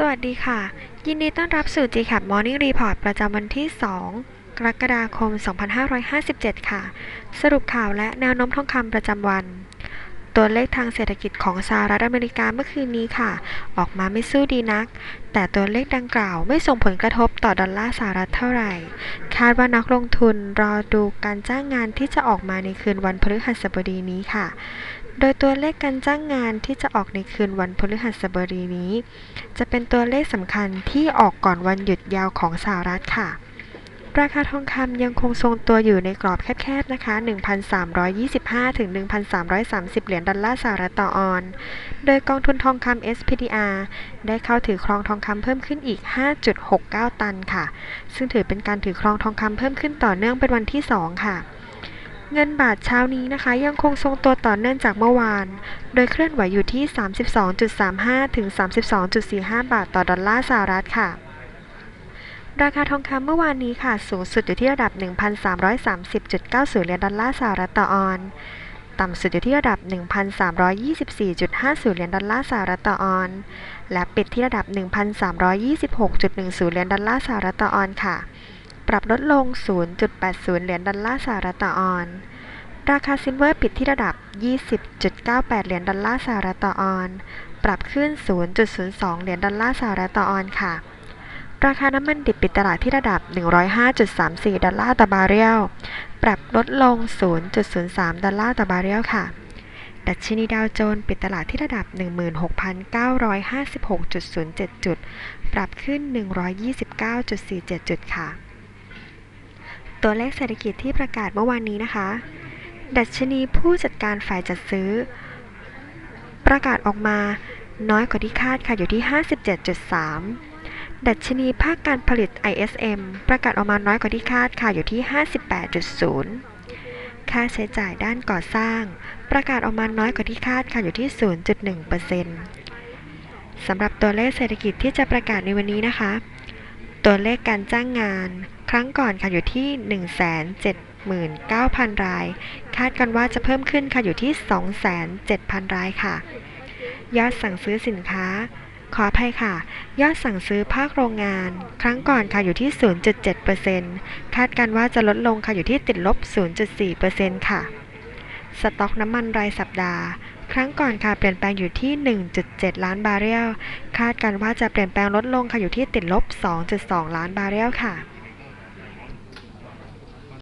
สวัสดีค่ะ ยินดีต้อนรับสู่ GCAP Morning Report ประจำวันที่ 2 กรกฎาคม 2557 ค่ะ สรุปข่าวและแนวโน้มทองคำประจำวัน ตัวเลขทางเศรษฐกิจของสหรัฐอเมริกาเมื่อคืนนี้ค่ะ ออกมาไม่สู้ดีนัก แต่ตัวเลขดังกล่าวไม่ส่งผลกระทบต่อดอลลาร์สหรัฐเท่าไหร่ คาดว่านักลงทุนรอดูการจ้างงานที่จะออกมาในคืนวันพฤหัสบดีนี้ค่ะ โดยตัวเลขการจ้างงานที่จะออกในคืนวันพฤหัสบดีนี้ จะเป็นตัวเลขสำคัญที่ออกก่อนวันหยุดยาวของสหรัฐค่ะ ราคาทองคำยังคงทรงตัวอยู่ในกรอบแคบๆนะคะ 1,325 ถึง 1,330 เหรียญดอลลาร์สหรัฐต่อออน โดยกองทุนทองคำ SPDR ได้เข้าถือครองทองคำเพิ่มขึ้นอีก 5.69 ตันค่ะ ซึ่งถือเป็นการถือครองทองคำเพิ่มขึ้นต่อเนื่องเป็นวันที่ 2 ค่ะ เงินบาทเช้านี้นะคะยังคงทรงตัวต่อเนื่องจากเมื่อวาน โดยเคลื่อนไหวอยู่ที่ 32.35 ถึง 32.45 บาทต่อดอลลาร์สหรัฐค่ะ ราคาทองคำเมื่อวานนี้ค่ะ สูงสุดอยู่ที่ระดับ 1,330.90 เหรียญดอลลาร์สหรัฐต่อออน ต่ำสุดอยู่ที่ระดับ 1,324.50 เหรียญดอลลาร์สหรัฐต่อออน และปิดที่ระดับ 1,326.10 เหรียญดอลลาร์สหรัฐต่อออนค่ะ ปรับลดลง 0.80 เหรียญดอลลาร์สหรัฐต่อออน ราคาซิลเวอร์ปิดที่ระดับ 20.98 เหรียญดอลลาร์สหรัฐต่อออน ปรับขึ้น 0.02 เหรียญดอลลาร์สหรัฐต่อออนค่ะ ราคาน้ำมันดิบปิดตลาดที่ระดับ 105.34 ดอลลาร์ต่อบาร์เรล ปรับลดลง 0.03 ดอลลาร์ต่อบาร์เรลค่ะดัชนีดาวโจนส์ปิดตลาดที่ระดับ 16,956.07 จุด ปรับขึ้น 129.47 จุดค่ะ ตัวเลขเศรษฐกิจที่ประกาศเมื่อวานนี้นะคะ ดัชนีผู้จัดการฝ่ายจัดซื้อ ประกาศออกมาน้อยกว่าที่คาดค่ะอยู่ที่ 57.3 ดัชนีภาคการผลิต ISM ประกาศออกมาน้อยกว่าที่คาดค่ะอยู่ที่ 58.0 ค่าใช้จ่ายด้านก่อสร้าง ประกาศออกมาน้อยกว่าที่คาดค่ะอยู่ที่ 0.1%สำหรับตัวเลขเศรษฐกิจที่จะประกาศในวันนี้นะคะ ตัวเลขการจ้างงาน ครั้งก่อนค่ะอยู่ที่ 179,000 ราย คาดกันว่าจะเพิ่มขึ้นค่ะอยู่ที่207,000 รายค่ะ ยอดสั่งซื้อสินค้า ขออภัยค่ะ ยอดสั่งซื้อภาคโรงงาน ครั้งก่อนค่ะอยู่ที่ 0.7%คาดการว่าจะลดลงค่ะอยู่ที่ติดลบ 0.4%ค่ะ สต็อกน้ำมันรายสัปดาห์ ครั้งก่อนค่ะเปลี่ยนแปลงอยู่ที่ 1.7 ล้านบาร์เรล คาดกันว่าจะเปลี่ยนแปลงลดลงค่ะอยู่ที่ติดลบ 2.2 ล้านบาร์เรลค่ะ